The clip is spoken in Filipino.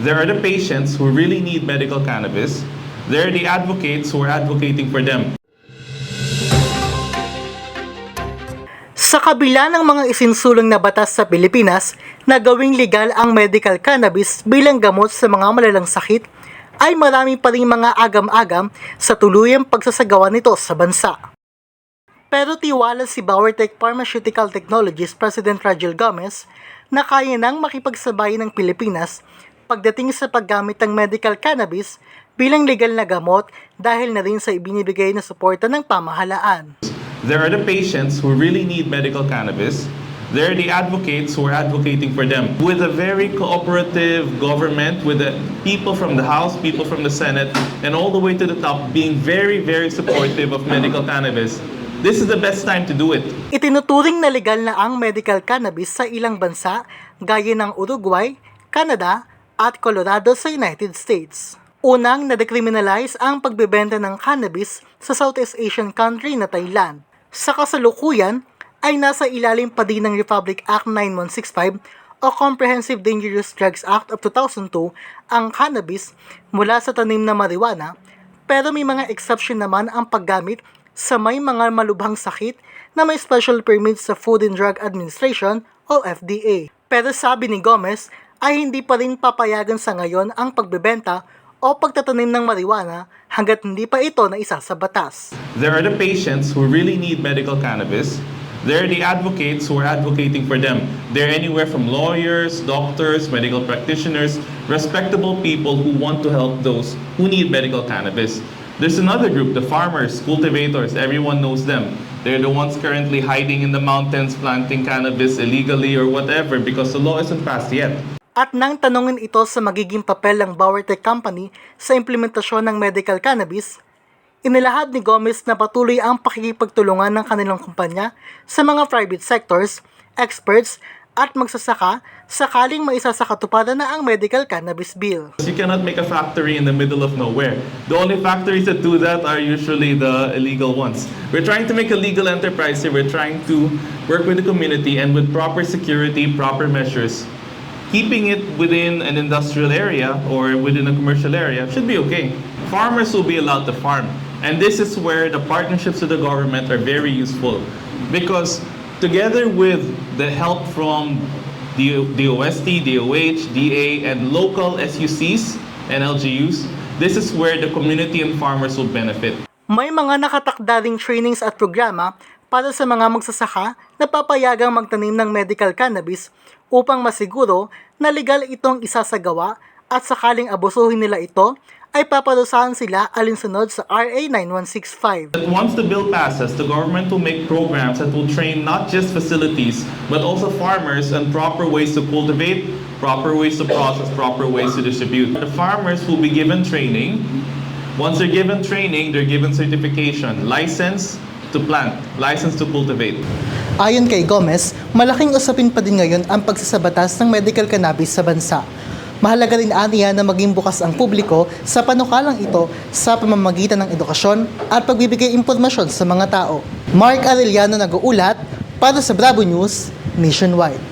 There are the patients who really need medical cannabis. There are the advocates who are advocating for them. Sa kabila ng mga isinsulong na batas sa Pilipinas na gawing legal ang medical cannabis bilang gamot sa mga malalang sakit, ay marami pa rin mga agam-agam sa tuluyang pagsasagawa nito sa bansa. Pero tiwala si Bauertech Pharmaceutical Technologies President Rajel Gomez na kaya nang makipagsabay ng Pilipinas pagdating sa paggamit ng medical cannabis bilang legal na gamot dahil na rin sa ibinibigay na suporta ng pamahalaan. There are the patients who really need medical cannabis. There are the advocates who are advocating for them. With a very cooperative government, with the people from the House, people from the Senate, and all the way to the top being very, very supportive of medical cannabis, this is the best time to do it. Itinuturing na legal na ang medical cannabis sa ilang bansa gaya ng Uruguay, Canada at Colorado sa United States. Unang na-decriminalize ang pagbebenta ng cannabis sa Southeast Asian country na Thailand. Sa kasalukuyan ay nasa ilalim pa din ng Republic Act 9165 o Comprehensive Dangerous Drugs Act of 2002 ang cannabis mula sa tanim na marijuana pero may mga exception naman ang paggamit sa may mga malubhang sakit na may special permit sa Food and Drug Administration o FDA. Pero sabi ni Gomez ay hindi pa rin papayagan sa ngayon ang pagbebenta o pagtatanim ng marijuana hanggat hindi pa ito na isa sa batas. There are the patients who really need medical cannabis. There are the advocates who are advocating for them. They're anywhere from lawyers, doctors, medical practitioners, respectable people who want to help those who need medical cannabis. There's another group, the farmers, cultivators, everyone knows them. They're the ones currently hiding in the mountains planting cannabis illegally or whatever because the law isn't passed yet. At nang tanungin ito sa magiging papel ng Bauertech Company sa implementasyon ng medical cannabis, inilahad ni Gomez na patuloy ang pakikipagtulungan ng kanilang kumpanya sa mga private sectors, experts, at magsasaka sakaling maisa sa katuparan na ang medical cannabis bill. You cannot make a factory in the middle of nowhere. The only factories that do that are usually the illegal ones. We're trying to make a legal enterprise here. We're trying to work with the community and with proper security, proper measures. Keeping it within an industrial area or within a commercial area should be okay. Farmers will be allowed to farm. And this is where the partnerships with the government are very useful. Because together with the help from the DOST, DOH, DA, and local SUCs and LGUs, this is where the community and farmers will benefit. May mga nakatakda ring trainings at programa para sa mga magsasaka na papayagang magtanim ng medical cannabis upang masiguro na legal itong isasagawa at sakaling abusuhin nila ito ay paparusahan sila alinsunod sa RA 9165. That once the bill passes, the government will make programs that will train not just facilities, but also farmers on proper ways to cultivate, proper ways to process, proper ways to distribute. The farmers will be given training. Once they're given training, they're given certification, license to plant, license to cultivate. Ayon kay Gomez, malaking usapin pa din ngayon ang pagsasabatas ng medical cannabis sa bansa. Mahalaga rin aniya na maging bukas ang publiko sa panukalang ito sa pamamagitan ng edukasyon at pagbibigay impormasyon sa mga tao. Mark Arellano nag-uulat para sa Bravo News Nationwide.